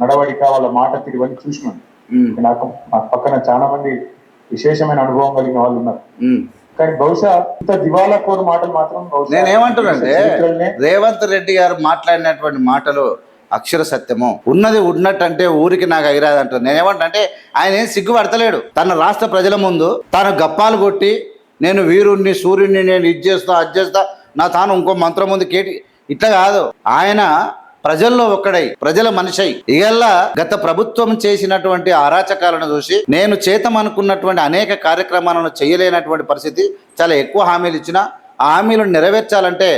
నడవడిక వాళ్ళ మాట తిరిగి చూసినాను నాకు నాకు పక్కన చాలా మంది విశేషమైన అనుభవం కలిగిన వాళ్ళు ఉన్నారు. కానీ బహుశా ఇంత దివాలా కోరు మాటలు మాత్రం నేనేమంటున్నానంటే రేవంత్ రెడ్డి గారు మాట్లాడినటువంటి మాటలు అక్షర సత్యము. ఉన్నది ఉన్నట్టంటే ఊరికి నాకు అగిరాదు అంటారు నేనేమంటే ఆయన ఏం సిగ్గుపడతలేడు. తన రాష్ట్ర ప్రజల ముందు తాను గప్పాలు కొట్టి నేను వీరుణ్ణి సూర్యుడిని నేను ఇది చేస్తా అది చేస్తా నా తాను ఇంకో మంత్రం ముందు కేటి ఇట్లా కాదు. ఆయన ప్రజల్లో ఒక్కడై ప్రజల మనిషి. ఇగల్లా గత ప్రభుత్వం చేసినటువంటి అరాచకాలను చూసి నేను చేతం అనుకున్నటువంటి అనేక కార్యక్రమాలను చేయలేనటువంటి పరిస్థితి చాలా ఎక్కువ హామీలు ఇచ్చిన ఆ హామీలను నెరవేర్చాలంటే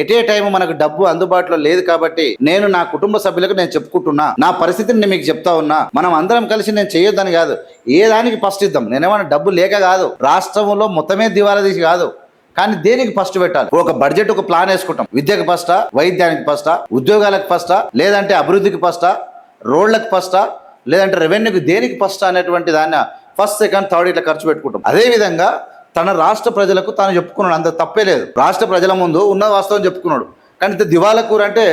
ఎట్ ఏ టైం మనకు డబ్బు అందుబాటులో లేదు కాబట్టి నేను నా కుటుంబ సభ్యులకు నేను చెప్పుకుంటున్నా. నా పరిస్థితిని నేను మీకు చెప్తా ఉన్నా. మనం అందరం కలిసి నేను చేయొద్దని కాదు. ఏ దానికి ఫస్ట్ ఇద్దాం? నేనేమన్నా డబ్బు లేక కాదు. రాష్ట్రంలో మొత్తమే దివాలా తీసి కాదు. కానీ దేనికి ఫస్ట్ పెట్టాలి? ఒక బడ్జెట్ ఒక ప్లాన్ వేసుకుంటాం. విద్యకు ఫస్టా వైద్యానికి ఫస్టా ఉద్యోగాలకు ఫస్టా లేదంటే అభివృద్ధికి ఫస్టా రోడ్లకు ఫస్టా లేదంటే రెవెన్యూకి దేనికి ఫస్ట్ అనేటువంటి దాన్ని ఫస్ట్ సెకండ్ థర్డ్ ఇట్లా ఖర్చు పెట్టుకుంటాం. అదే విధంగా తన రాష్ట్ర ప్రజలకు తాను చెప్పుకున్నాడు. అంత తప్పే లేదు. రాష్ట్ర ప్రజల ముందు ఉన్న వాస్తవం చెప్పుకున్నాడు. కానీ ఇంత దివాలా కూర అంటే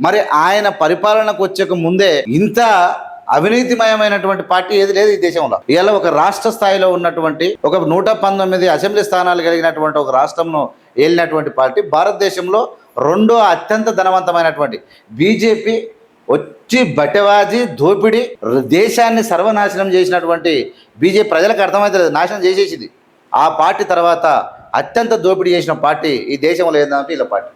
మరి ఆయన పరిపాలనకు వచ్చేక ముందే ఇంత అవినీతిమయమైనటువంటి పార్టీ ఏది లేదు ఈ దేశంలో. ఇవాళ ఒక రాష్ట్ర స్థాయిలో ఉన్నటువంటి ఒక నూట పంతొమ్మిది అసెంబ్లీ స్థానాలు కలిగినటువంటి ఒక రాష్ట్రంను ఏలినటువంటి పార్టీ భారతదేశంలో రెండో అత్యంత ధనవంతమైనటువంటి బీజేపీ వచ్చి బటవాజీ దోపిడి దేశాన్ని సర్వనాశనం చేసినటువంటి బీజేపీ ప్రజలకు అర్థమవుతలేదు నాశనం చేసేసింది. ఆ పార్టీ తర్వాత అత్యంత దోపిడీ చేసిన పార్టీ ఈ దేశంలో ఏందంటే వీళ్ళ పార్టీ.